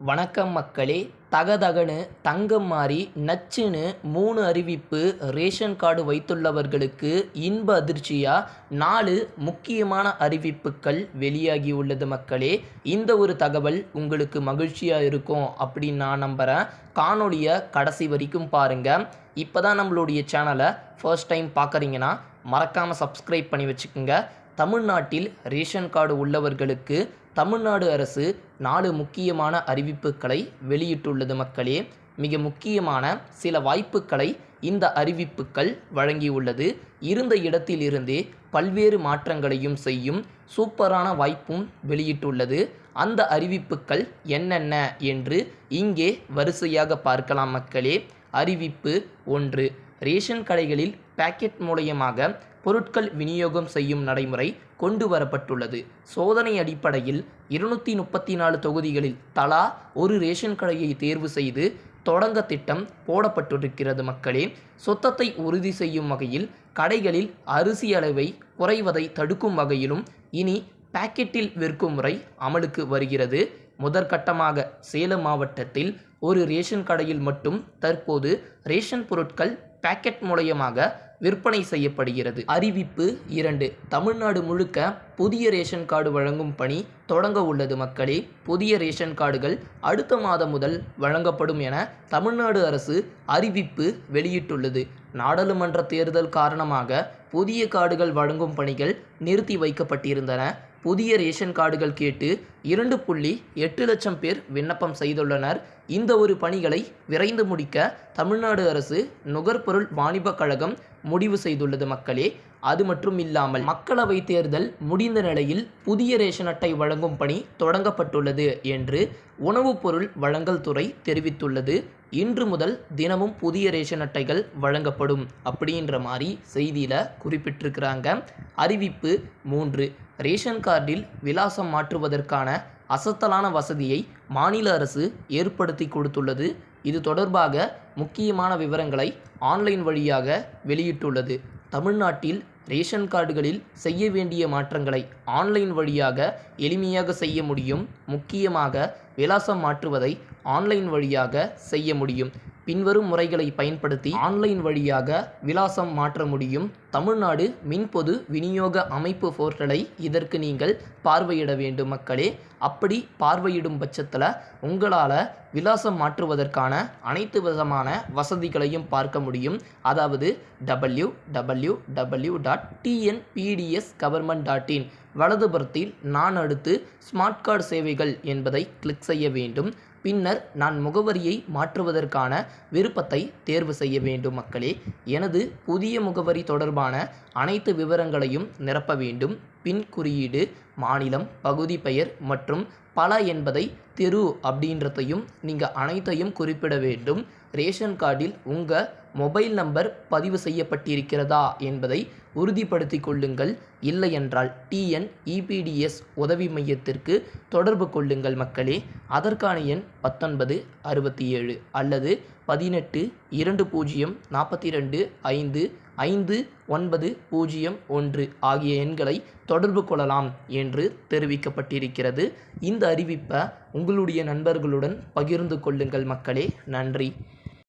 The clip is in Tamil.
வணக்கம் மக்களே தகதகனு தங்கம் மாறி நச்சுன்னு மூணு அறிவிப்பு ரேஷன் கார்டு வைத்துள்ளவர்களுக்கு இன்ப அதிர்ச்சியாக நாலு முக்கியமான அறிவிப்புகள் வெளியாகி உள்ளது மக்களே. இந்த ஒரு தகவல் உங்களுக்கு மகிழ்ச்சியாக இருக்கும் அப்படின்னு நான் நம்புகிறேன் காணொலியை கடைசி வரைக்கும் பாருங்கள் இப்போ தான் நம்மளுடைய சேனலை ஃபர்ஸ்ட் டைம் பார்க்குறீங்கன்னா மறக்காமல் சப்ஸ்கிரைப் பண்ணி வச்சுக்கோங்க. தமிழ்நாட்டில் ரேஷன் கார்டு உள்ளவர்களுக்கு தமிழ்நாடு அரசு நாலு முக்கியமான அறிவிப்புகளை வெளியிட்டுள்ளது மக்களே. மிக முக்கியமான சில வாய்ப்புகளை இந்த அறிவிப்புகள் வழங்கியுள்ளது. இருந்த இடத்திலிருந்தே பல்வேறு மாற்றங்களையும் செய்யும் சூப்பரான வாய்ப்பும் வெளியிட்டுள்ளது. அந்த அறிவிப்புகள் என்னென்ன என்று இங்கே வரிசையாக பார்க்கலாம் மக்களே. அறிவிப்பு ஒன்று ரேஷன் கடைகளில் பாக்கெட் மூலயமாக பொருட்கள் விநியோகம் செய்யும் நடைமுறை கொண்டு வரப்பட்டுள்ளது சோதனை அடிப்படையில் இருநூற்றி முப்பத்தி நாலு தொகுதிகளில் தலா ஒரு ரேஷன் கடையை தேர்வு செய்து தொடங்க திட்டம் போடப்பட்டிருக்கிறது மக்களே. சொத்தத்தை உறுதி செய்யும் வகையில் கடைகளில் அரிசி அளவை குறைவதை தடுக்கும் வகையிலும் இனி பாக்கெட்டில் விற்கும் முறை அமலுக்கு வருகிறது. முதற்கட்டமாக சேலம் மாவட்டத்தில் ஒரு ரேஷன் கடையில் மட்டும் தற்போது ரேஷன் பொருட்கள் பாக்கெட் மூலயமாக விற்பனை செய்யப்படுகிறது. அறிவிப்பு இரண்டு. தமிழ்நாடு முழுக்க புதிய ரேஷன் கார்டு வழங்கும் பணி தொடங்க உள்ளது மக்களே. புதிய ரேஷன் கார்டுகள் அடுத்த மாதம் முதல் வழங்கப்படும் என தமிழ்நாடு அரசு அறிவிப்பு வெளியிட்டுள்ளது. நாடாளுமன்ற தேர்தல் காரணமாக புதிய கார்டுகள் வழங்கும் பணிகள் நிறுத்தி வைக்கப்பட்டிருந்தன. புதிய ரேஷன் கார்டுகள் கேட்டு இரண்டு புள்ளி எட்டு லட்சம் பேர் விண்ணப்பம் செய்துள்ளனர். இந்த ஒரு பணிகளை விரைந்து முடிக்க தமிழ்நாடு அரசு நுகர்பொருள் வாணிபக் கழகம் முடிவு செய்துள்ளது மக்களே. அது மட்டும் இல்லாமல் மக்களவை தேர்தல் முடிந்த நிலையில் புதிய ரேஷன் அட்டை வழங்கும் பணி தொடங்கப்பட்டுள்ளது என்று உணவுப் பொருள் வழங்கல் துறை தெரிவித்துள்ளது. இன்று முதல் தினமும் புதிய ரேஷன் அட்டைகள் வழங்கப்படும் அப்படின்ற மாதிரி செய்தியில் குறிப்பிட்டிருக்கிறாங்க. அறிவிப்பு மூன்று. ரேஷன் கார்டில் விலாசம் மாற்றுவதற்கான அசத்தலான வசதியை மாநில அரசு ஏற்படுத்தி கொடுத்துள்ளது. இது தொடர்பாக முக்கியமான விவரங்களை ஆன்லைன் வழியாக வெளியிட்டுள்ளது. தமிழ்நாட்டில் ரேஷன் கார்டுகளில் செய்ய வேண்டிய மாற்றங்களை ஆன்லைன் வழியாக எளிமையாக செய்ய முடியும். முக்கியமாக விலாசம் மாற்றுவதை ஆன்லைன் வழியாக செய்ய முடியும். பின்வரும் முறைகளை பயன்படுத்தி ஆன்லைன் வழியாக விலாசம் மாற்ற முடியும். தமிழ்நாடு மின்பொது விநியோக அமைப்பு போர்ட்டலை இதற்கு நீங்கள் பார்வையிட வேண்டும் மக்களே. அப்படி பார்வையிடும் பட்சத்தில் உங்களால் விலாசம் மாற்றுவதற்கான அனைத்து விதமான வசதிகளையும் பார்க்க முடியும். அதாவது W W W dot TNPDS government dot in வலதுபுறத்தில் நான் அடுத்து ஸ்மார்ட் கார்டு சேவைகள் என்பதை கிளிக் செய்ய வேண்டும். பின்னர் நான் முகவரியை மாற்றுவதற்கான விருப்பத்தை தேர்வு செய்ய வேண்டும் மக்களே. எனது புதிய முகவரி தொடர்பான அனைத்து விவரங்களையும் நிரப்ப வேண்டும். பின் குறியீடு மாநிலம் பகுதி பெயர் மற்றும் பல என்பதை தெரு அப்படின்றதையும் நீங்கள் அனைத்தையும் குறிப்பிட வேண்டும். ரேஷன் கார்டில் உங்கள் மொபைல் நம்பர் பதிவு செய்யப்பட்டிருக்கிறதா என்பதை உறுதிப்படுத்திக் கொள்ளுங்கள். இல்லையென்றால் டிஎன் இபிடிஎஸ் உதவி மையத்திற்கு தொடர்பு கொள்ளுங்கள் மக்களே. அதற்கான எண் பத்தொன்பது அறுபத்தி ஏழு அல்லது பதினெட்டு இரண்டு பூஜ்ஜியம் நாற்பத்தி ரெண்டு ஐந்து ஐந்து ஒன்பது பூஜ்ஜியம் ஒன்று ஆகிய எண்களை தொடர்பு கொள்ளலாம் என்று தெரிவிக்கப்பட்டிருக்கிறது. இந்த அறிவிப்பை உங்களுடைய நண்பர்களுடன் பகிர்ந்து கொள்ளுங்கள் மக்களே. நன்றி.